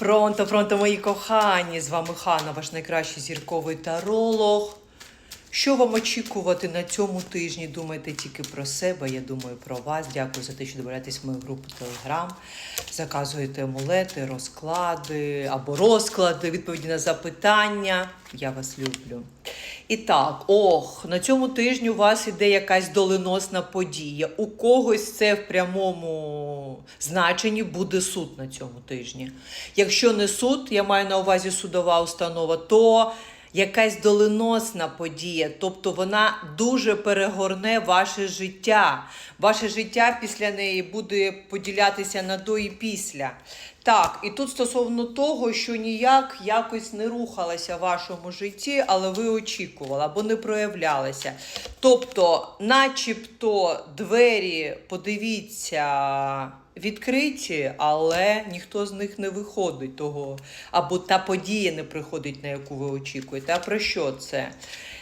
Пронто, пронто, мої кохані! З вами Хана, ваш найкращий зірковий таролог. Що вам очікувати на цьому тижні? Думайте тільки про себе, я думаю про вас. Дякую за те, що добираєтесь в мою групу Telegram. Заказуєте амулети, розклади або розклади, відповіді на запитання. Я вас люблю. І так, ох, на цьому тижні у вас іде якась доленосна подія. У когось це в прямому значенні буде суд на цьому тижні. Якщо не суд, я маю на увазі судова установа, то якась доленосна подія, тобто вона дуже перегорне ваше життя. Ваше життя після неї буде поділятися на до і після. Так, і тут стосовно того, що ніяк якось не рухалася в вашому житті, але ви очікували або не проявлялися. Тобто, начебто, двері, подивіться, відкриті, але ніхто з них не виходить того, або та подія не приходить, на яку ви очікуєте. А про що це?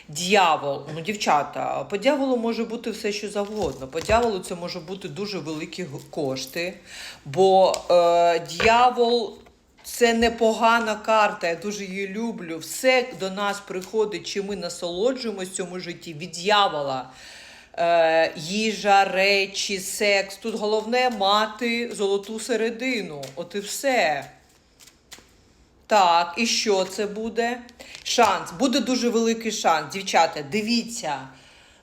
Д'явол, ну дівчата, по дьяволу може бути все, що завгодно. По дьяволу це може бути дуже великі кошти, бо е, дьявол це непогана карта, я дуже її люблю. Все до нас приходить, чи ми насолоджуємось в цьому житті від дьявола. Е, їжа, речі, секс. Тут головне мати золоту середину. От і все. Так, і що це буде? Шанс. Буде дуже великий шанс. Дівчата, дивіться.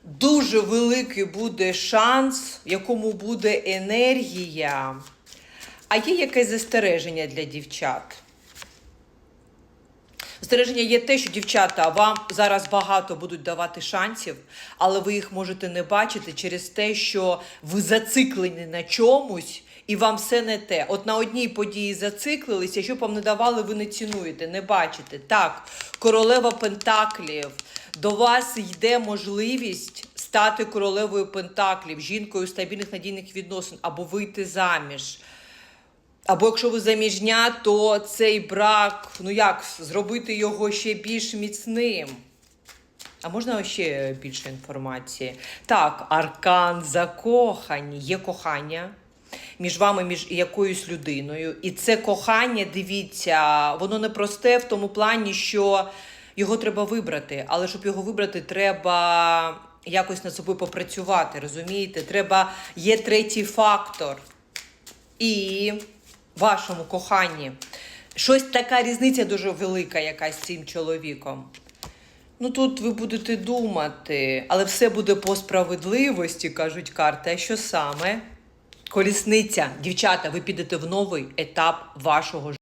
Дуже великий буде шанс, якому буде енергія. А є якесь застереження для дівчат? Застереження є те, що дівчата вам зараз багато будуть давати шансів, але ви їх можете не бачити через те, що ви зациклені на чомусь. І вам все не те. От на одній події зациклилися, що вам не давали, ви не цінуєте, не бачите. Так, королева Пентаклів. До вас йде можливість стати королевою Пентаклів, жінкою стабільних надійних відносин або вийти заміж. Або якщо ви заміжня, то цей брак, ну як зробити його ще більш міцним. А можна ще більше інформації? Так, аркан закохані. Є кохання між вами, між якоюсь людиною. І це кохання, дивіться, воно не просте в тому плані, що його треба вибрати. Але щоб його вибрати, треба якось над собою попрацювати. Розумієте? Треба, є третій фактор. І вашому коханні. Щось така різниця дуже велика, якась з цим чоловіком. Ну тут ви будете думати, але все буде по справедливості, кажуть карти. А що саме? Колісниця, дівчата, ви підете в новий етап вашого життя.